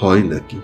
হয় নাকি?